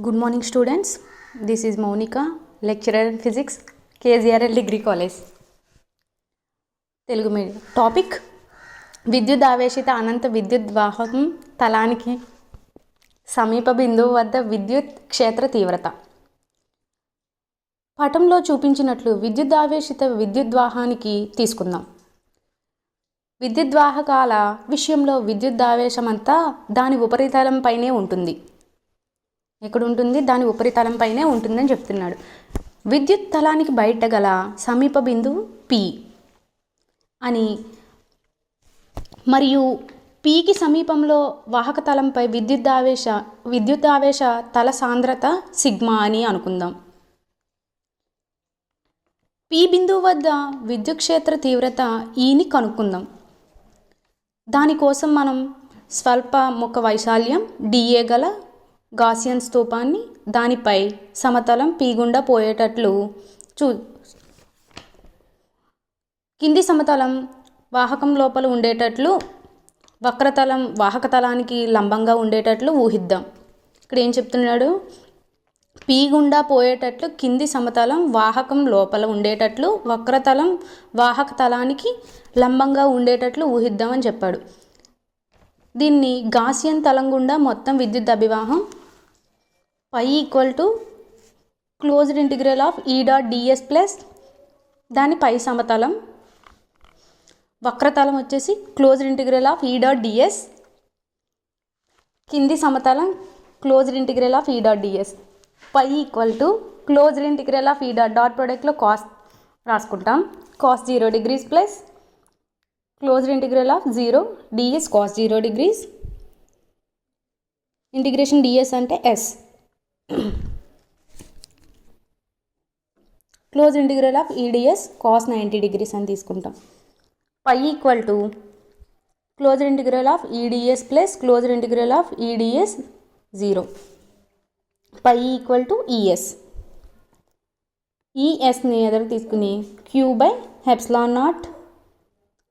Good morning students this is Mounika lecturer in physics KGRL degree college Telugu medium topic విద్యుత్ ఆవేశిత అనంత విద్యుత్ వాహకం తలానికి సమీప బిందువు వద్ద విద్యుత్ క్షేత్ర తీవ్రత. పటంలో చూపించినట్లు విద్యుత్ ఆవేశిత విద్యుద్వాహానికి తీసుకుందాం. విద్యుద్వాహకాల విషయంలో విద్యుత్ అంతా దాని ఉపరితలంపైనే ఉంటుంది. ఎక్కడ ఉంటుంది దాని ఉపరితలంపైనే ఉంటుందని చెప్తున్నాడు. విద్యుత్ తలానికి బయట గల సమీప బిందువు పి అని మరియు పీకి సమీపంలో వాహక తలంపై విద్యుత్ ఆవేశ విద్యుత్ ఆవేశ తల సాంద్రత సిగ్మా అని అనుకుందాం. పి బిందువు వద్ద విద్యుత్ క్షేత్ర తీవ్రత e ఈని కనుక్కుందాం. దానికోసం మనం స్వల్ప ముఖ వైశాల్యం డిఏ గల గాసియన్ స్తూపాన్ని దానిపై సమతలం పీగుండా పోయేటట్లు చూ కింది సమతలం వాహకం లోపల ఉండేటట్లు వక్రతలం వాహకతలానికి లంబంగా ఉండేటట్లు ఊహిద్దాం. ఇక్కడ ఏం చెప్తున్నాడు? పీగుండా పోయేటట్లు కింది సమతలం వాహకం లోపల ఉండేటట్లు వక్రతలం వాహక తలానికి లంబంగా ఉండేటట్లు ఊహిద్దామని చెప్పాడు. దీన్ని గాసియన్ తలం గుండా మొత్తం విద్యుత్ అభివాహం phi equal to closed integral of E dot DS plus దాని పై సమతలం. వక్రతలం వచ్చేసి closed integral of E dot DS కింది సమతలం closed integral of E dot DS phi equal to closed integral of E dot dot ప్రోడక్ట్లో cos రాసుకుంటాం. Cos zero degrees plus closed integral of zero DS cos zero degrees integration DS అంటే S close integral of EDS cos ninety degrees అని తీసుకుంటాం. Phi equal to close integral of EDS plus close integral of EDS zero. Phi equal to ES ఈఎస్ని ఎదురు తీసుకుని? Q by epsilon naught.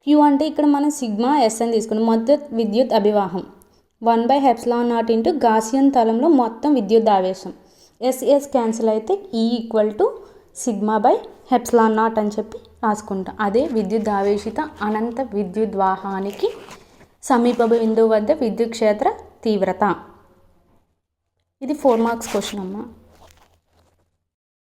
Q అంటే ఇక్కడ మనం sigma S అని తీసుకుని మొత్తం విద్యుత్ అభివాహం. One by epsilon naught into Gaussian తలంలో మొత్తం విద్యుత్ ఆవేశం ఎస్ఎస్ క్యాన్సిల్ అయితే E equal to sigma by epsilon naught అని చెప్పి రాసుకుంటాం. అదే విద్యుత్ ఆవేశిత అనంత విద్యుద్వాహానికి సమీప బిందువు వద్ద విద్యుత్ క్షేత్ర తీవ్రత. ఇది ఫోర్ మార్క్స్ క్వశ్చన్ అమ్మా.